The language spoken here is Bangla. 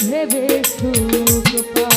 ভেবে সুখ পা